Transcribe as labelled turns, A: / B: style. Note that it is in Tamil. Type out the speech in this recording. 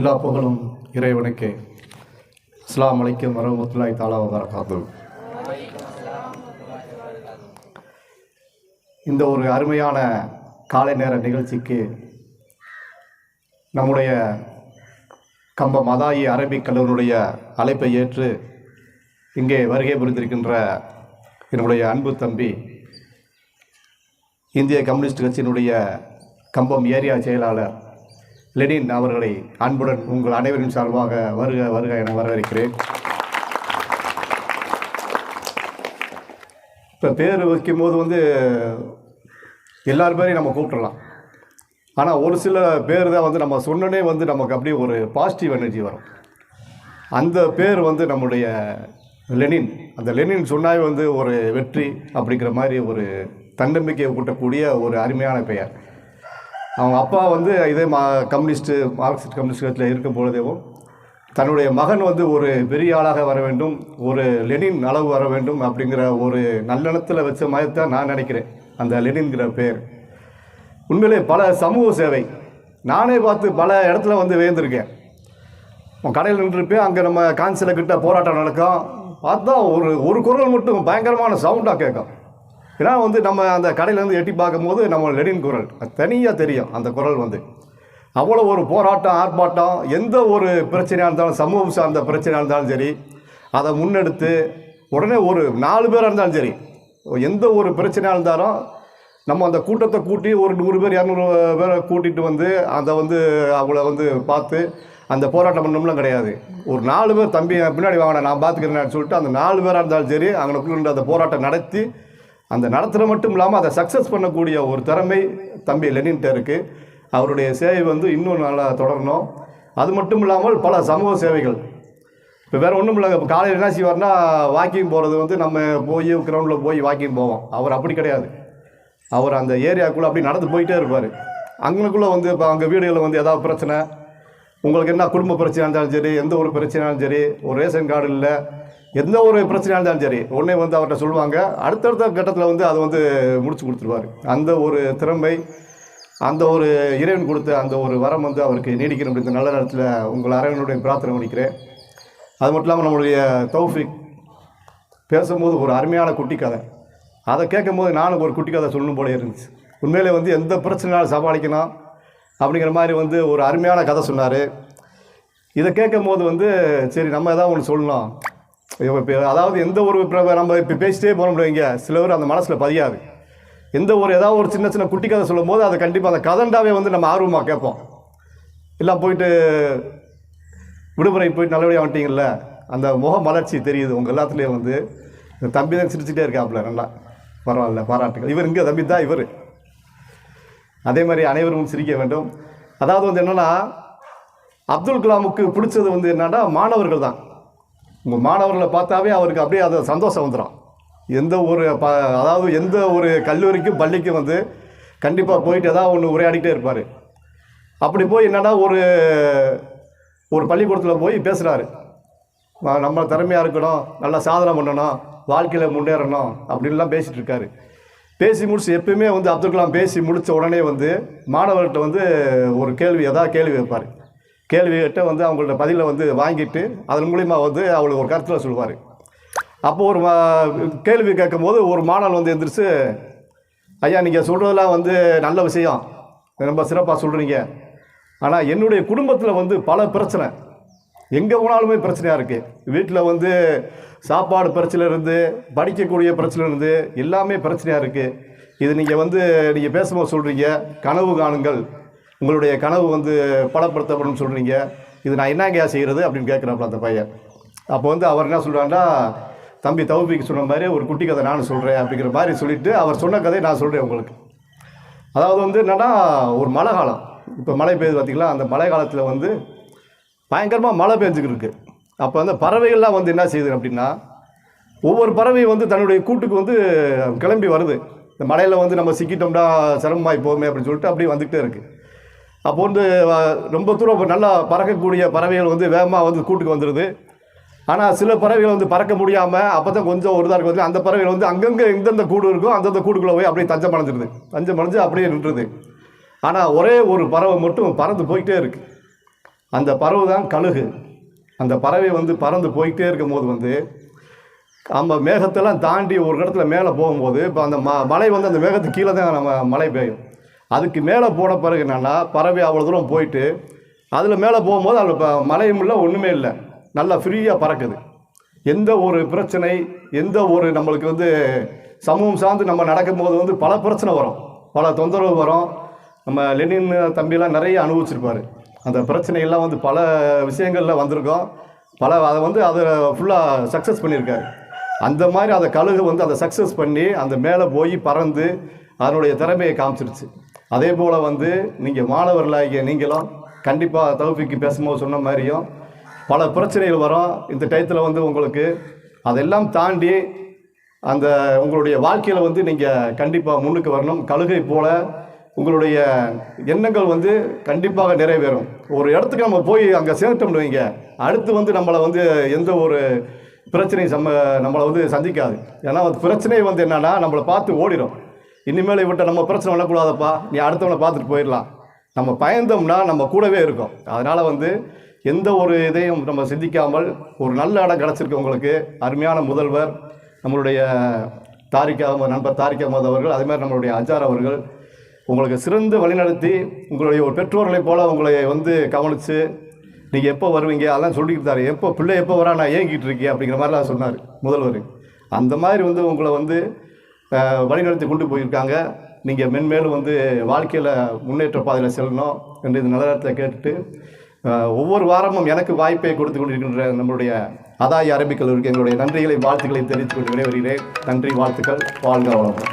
A: எல்லா புகழும் இறைவனுக்கே. இஸ்லாம் அலைக்கும் வரமத்துலாய் தாலா வரகாது இந்த ஒரு அருமையான காலை நேர நிகழ்ச்சிக்கு நம்முடைய கம்ப மதாயி அரபிக் கல்லூரியுடைய அழைப்பை ஏற்று இங்கே வருகை புரிந்திருக்கின்ற என்னுடைய அன்பு தம்பி இந்திய கம்யூனிஸ்ட் கட்சியினுடைய கம்பம் ஏரியா செயலாளர் லெனின் அவர்களை அன்புடன் உங்கள் அனைவரின் சார்பாக வருக வருக என வரவேற்கிறேன். இப்போ பேர் வைக்கும்போது வந்து எல்லார் பேரையும் நம்ம கூப்பிடலாம் ஆனால் ஒரு சில பேர் தான் வந்து நம்ம சொன்னனே வந்து நமக்கு அப்படியே ஒரு பாசிட்டிவ் எனர்ஜி வரும். அந்த பேர் வந்து நம்முடைய லெனின். அந்த லெனின் சொன்னாவே வந்து ஒரு வெற்றி அப்படிங்கிற மாதிரி ஒரு தன்னம்பிக்கையை கூட்டக்கூடிய ஒரு அருமையான பெயர். அவங்க அப்பா வந்து இதே மா கம்யூனிஸ்ட்டு மார்க்சிஸ்ட் கம்யூனிஸ்ட் கட்சியில் இருக்கும் பொழுதேவும் தன்னுடைய மகன் வந்து ஒரு பெரிய ஆளாக வர வேண்டும் ஒரு லெனின் அளவு வர வேண்டும் அப்படிங்கிற ஒரு நல்லெண்ணத்தில் வச்ச மாதிரி தான் நான் நினைக்கிறேன் அந்த லெனின்கிற பேர். உண்மையிலே பல சமூக சேவை. நானே பார்த்து பல இடத்துல வந்து வேந்திருக்கேன் உன் கடையில் நின்றுருப்பேன் அங்கே நம்ம கான்சில கிட்ட போராட்டம் நடக்கும். பார்த்தா ஒரு ஒரு குரல் மட்டும் பயங்கரமான சவுண்டாக கேட்கும். ஏன்னா வந்து நம்ம அந்த கடையிலேருந்து எட்டி பார்க்கும்போது நம்ம லெனின் குரல். தனியாக தெரியும் அந்த குரல் வந்து. அவ்வளோ ஒரு போராட்டம் ஆர்ப்பாட்டம் எந்த ஒரு பிரச்சனையாக இருந்தாலும் சமூகம் சார்ந்த பிரச்சனையாக இருந்தாலும் சரி அதை முன்னெடுத்து உடனே ஒரு நாலு பேராக இருந்தாலும் சரி எந்த ஒரு பிரச்சனையாக இருந்தாலும் நம்ம அந்த கூட்டத்தை கூட்டி ஒரு நூறு பேர் இரநூறு பேரை கூட்டிகிட்டு வந்து அதை வந்து அவங்கள வந்து பார்த்து அந்த போராட்டம் பண்ணோம்லாம் கிடையாது. ஒரு நாலு பேர் தம்பி பின்னாடி வாங்கின நான் பார்த்துக்கிறேன்னு சொல்லிட்டு அந்த நாலு பேராக இருந்தாலும் சரி அங்கே அந்த போராட்டம் நடத்தி அந்த நடத்துகிற மட்டும் இல்லாமல் அதை சக்ஸஸ் பண்ணக்கூடிய ஒரு திறமை தம்பி லெனின்கிட்ட இருக்குது அவருடைய சேவை வந்து இன்னும் நல்லா தொடரணும். அது மட்டும் இல்லாமல் பல சமூக சேவைகள். இப்போ வேறு ஒன்றும் இல்லைங்க இப்போ காலையில் என்ன செய்வார்னா வாக்கிங் போகிறது வந்து நம்ம போய் கிரவுண்டில் போய் வாக்கிங் போவோம். அவர் அப்படி கிடையாது. அவர் அந்த ஏரியாக்குள்ளே அப்படி நடந்து போயிட்டே இருப்பார். அங்கனுக்குள்ளே வந்து இப்போ அங்கே வீடுகளில் வந்து ஏதாவது பிரச்சனை உங்களுக்கு என்ன குடும்ப பிரச்சனையாக இருந்தாலும் சரி எந்த ஒரு பிரச்சனையாலும் சரி ஒரு ரேஷன் கார்டு இல்லை எந்த ஒரு பிரச்சனையாக இருந்தாலும் சரி உடனே வந்து அவர்கிட்ட சொல்லுவாங்க. அடுத்தடுத்த கட்டத்தில் வந்து அதை வந்து முடிச்சு கொடுத்துருவார். அந்த ஒரு திறமை அந்த ஒரு இறைவன் கொடுத்த அந்த ஒரு வரம் வந்து அவருக்கு நீடிக்கணும் இந்த நல்ல நேரத்தில் உங்கள் அறைவனுடைய பிரார்த்தனை பண்ணிக்கிறேன் அது மட்டும் இல்லாமல் நம்மளுடைய தௌஃபிக் பேசும்போது ஒரு அருமையான குட்டி கதை. அதை கேட்கும்போது நானும் ஒரு குட்டி கதை சொல்லணும் போல இருந்துச்சு. உண்மையிலே வந்து எந்த பிரச்சனையாலும் சமாளிக்கணும் அப்படிங்கிற மாதிரி வந்து ஒரு அருமையான கதை சொன்னார். இதை கேட்கும் போது வந்து சரி நம்ம எதாவது ஒன்று சொல்லணும் அதாவது எந்த ஒரு நம்ம இப்போ பேசிட்டே போக முடியுங்க சில பேர் அந்த மனசில் பதியாது. எந்த ஒரு ஏதாவது ஒரு சின்ன சின்ன குட்டி கதை சொல்லும் போது அதை கண்டிப்பாக அந்த கதண்டாவே வந்து நம்ம ஆர்வமாக கேட்போம். எல்லாம் போயிட்டு விடுமுறை போயிட்டு நல்லபடியாக வந்துட்டீங்கல்ல? அந்த முக மலர்ச்சி தெரியுது. உங்கள் எல்லாத்துலேயும் வந்து இந்த தம்பி தான் சிரிச்சுட்டே இருக்காப்புல நல்லா. பரவாயில்ல பாராட்டுகள். இவர் இங்கே தம்பி தான் இவர். அதே மாதிரி அனைவரும் சிரிக்க வேண்டும். அதாவது வந்து என்னென்னா அப்துல் கலாமுக்கு பிடிச்சது வந்து என்னன்னா மாணவர்கள் தான். உங்கள் மாணவர்களை பார்த்தாவே அவருக்கு அப்படியே அது சந்தோஷம் வந்துடும் எந்த ஒரு ப அதாவது எந்த ஒரு கல்லூரிக்கும் பள்ளிக்கும் வந்து கண்டிப்பாக போயிட்டு ஏதாவது ஒன்று உரையாடிக்கிட்டே இருப்பார். அப்படி போய் என்னன்னா ஒரு ஒரு பள்ளிக்கூடத்தில் போய் பேசுகிறாரு நம்ம திறமையாக இருக்கணும் நல்லா சாதனை பண்ணணும் வாழ்க்கையில் முன்னேறணும் அப்படின்லாம் பேசிகிட்டு இருக்காரு. பேசி முடிச்சு எப்பயுமே வந்து அப்துல் கலாம் பேசி முடித்த உடனே வந்து மாணவர்கிட்ட வந்து ஒரு கேள்வி எதாவது கேள்வி வைப்பார். கேள்வி கேட்டு வந்து அவங்கள்ட்ட பதிலை வந்து வாங்கிட்டு அதன் மூலிமா வந்து அவளுக்கு ஒரு கருத்தில் சொல்லுவார் அப்போது ஒரு மா- கேள்வி கேட்கும்போது ஒரு மாணவன் வந்து எந்திரிச்சு ஐயா நீங்கள் சொல்கிறதெல்லாம் வந்து நல்ல விஷயம். ரொம்ப சிறப்பாக சொல்கிறீங்க ஆனால் என்னுடைய குடும்பத்தில் வந்து பல பிரச்சனை. எங்கே போனாலுமே பிரச்சனையாக இருக்குது வீட்டில் வந்து சாப்பாடு பிரச்சனை இருந்து படிக்கக்கூடிய பிரச்சனை இருந்து எல்லாமே பிரச்சனையாக இருக்குது இது நீங்கள் வந்து நீங்கள் பேசும்போது சொல்கிறீங்க கனவு காணுங்கள். உங்களுடைய கனவு வந்து பலப்படுத்தப்படும் சொல்கிறீங்க இது நான் என்னங்கயா செய்கிறது அப்படின்னு கேட்குறாப்புல அந்த பையன். அப்போ வந்து அவர் என்ன சொல்கிறாங்கன்னா தம்பி தௌபிக்கு சொன்ன மாதிரி ஒரு குட்டி கதை நானும் சொல்கிறேன் அப்படிங்கிற மாதிரி சொல்லிவிட்டு அவர் சொன்ன கதையை நான் சொல்கிறேன் உங்களுக்கு. அதாவது வந்து என்னன்னா ஒரு மழை காலம். இப்போ மழை பெய்யுது பார்த்திங்களா அந்த மழை காலத்தில் வந்து பயங்கரமாக மழை பெஞ்சுக்கிட்டு இருக்குது அப்போ வந்து பறவைகள்லாம் வந்து என்ன செய்யுது அப்படின்னா ஒவ்வொரு பறவையும் வந்து தன்னுடைய கூட்டுக்கு வந்து கிளம்பி வருது. இந்த மழையில் வந்து நம்ம சிக்கிட்டோம்னா சிரமமாகி போகுமே அப்படின்னு சொல்லிட்டு அப்படியே வந்துக்கிட்டே இருக்குது அப்போ வந்து ரொம்ப தூரம் நல்லா பறக்கக்கூடிய பறவைகள் வந்து வேகமாக வந்து கூட்டுக்கு வந்துடுது ஆனால் சில பறவைகள் வந்து பறக்க முடியாமல் அப்போ தான் கொஞ்சம் ஒரு இதாக இருக்கும். அந்த பறவைகள் வந்து அங்கங்கே எந்தெந்த கூடு இருக்கோ அந்தந்த கூடுக்குள்ளே போய் அப்படியே தஞ்சம் அடைஞ்சிருது. தஞ்சம் அடைஞ்சு அப்படியே நின்றுது. ஆனால் ஒரே ஒரு பறவை மட்டும் பறந்து போயிட்டே இருக்கு. அந்த பறவை தான் கழுகு. அந்த பறவை வந்து பறந்து போயிட்டே இருக்கும்போது வந்து நம்ம மேகத்தெல்லாம் தாண்டி ஒரு இடத்துல மேலே போகும்போது இப்போ அந்த ம மலை வந்து அந்த மேகத்துக்கு கீழே தான் நம்ம மழை பெய்யும். அதுக்கு மேலே போன பிறகு என்னென்னா பறவை அவ்வளோ தூரம் போயிட்டு அதில் மேலே போகும்போது அதில் இப்போ மலையும் இல்லை ஒன்றுமே இல்லை. நல்லா ஃப்ரீயாக பறக்குது. எந்த ஒரு பிரச்சனை எந்த ஒரு நம்மளுக்கு வந்து சமூகம் சார்ந்து நம்ம நடக்கும்போது வந்து பல பிரச்சனை வரும். பல தொந்தரவு வரும். நம்ம லெனின் தம்பியெல்லாம் நிறைய அனுபவிச்சிருப்பாரு. அந்த பிரச்சனையெல்லாம் வந்து பல விஷயங்களில் வந்திருக்கோம். பல அதை வந்து அதை ஃபுல்லாக சக்ஸஸ் பண்ணியிருக்காரு. அந்த மாதிரி அந்த கழுகு வந்து அதை சக்ஸஸ் பண்ணி அந்த மேலே போய் பறந்து அதனுடைய திறமையை காமிச்சிருச்சு. அதே போல் வந்து நீங்கள் மாணவர்களாகிய நீங்களும் கண்டிப்பாக தகுப்பிக்கு பேசும்போது சொன்ன மாதிரியும் பல பிரச்சனைகள் வரும். இந்த டயத்தில் வந்து உங்களுக்கு அதெல்லாம் தாண்டி அந்த உங்களுடைய வாழ்க்கையில் வந்து நீங்கள் கண்டிப்பாக முன்னுக்கு வரணும். கழுகை போல் உங்களுடைய எண்ணங்கள் வந்து கண்டிப்பாக நிறைவேறும். ஒரு இடத்துக்கு நம்ம போய் அங்கே சேர்த்தோம்னு வைங்க. அடுத்து வந்து நம்மளை வந்து எந்த ஒரு பிரச்சனையும் சம்ம நம்மளை வந்து சந்திக்காது. ஏன்னா அந்த பிரச்சனை வந்து என்னன்னா நம்மளை பார்த்து ஓடிடும் இனிமேல் இவன்ட்ட நம்ம பிரச்சனை வரக்கூடாதப்பா நீ அடுத்தவனை பார்த்துட்டு போயிடலாம். நம்ம பயந்தோம்னா நம்ம கூடவே இருக்கும். அதனால் வந்து எந்த ஒரு இதையும் நம்ம சிந்திக்காமல் ஒரு நல்ல இடம் கிடச்சிருக்கு உங்களுக்கு. அருமையான முதல்வர் நம்மளுடைய தாரிக் அகமது நண்பர் தாரிக் அகமது அவர்கள் அதே மாதிரி நம்மளுடைய அஜார் அவர்கள் உங்களுக்கு சிறந்து வழிநடத்தி உங்களுடைய ஒரு பெற்றோர்களைப் போல் உங்களை வந்து கவனித்து நீங்கள் எப்போ வருவீங்க? அதெல்லாம் சொல்லிக்கிட்டாரு எப்போ பிள்ளை எப்போ வரா? நான் ஏங்கிட்டு இருக்கேன் அப்படிங்கிற மாதிரிலாம் சொன்னார் முதல்வர். அந்த மாதிரி வந்து உங்களை வந்து வழிநடத்தி கொண்டு போயிருக்காங்க. நீங்கள் மென்மேலும் வந்து வாழ்க்கையில் முன்னேற்ற பாதையில் செல்லணும் என்று இந்த நல்ல கேட்டுட்டு ஒவ்வொரு வாரமும் எனக்கு வாய்ப்பை கொடுத்து கொண்டிருக்கின்ற நம்மளுடைய அதாய அரபிக் கல்லூரிக்கு எங்களுடைய நன்றிகளை வாழ்த்துக்களை தெரிவித்துக் கொண்டு விடைபெறுகிறேன். நன்றி வாழ்த்துக்கள் வாழ்க வளமுடன்.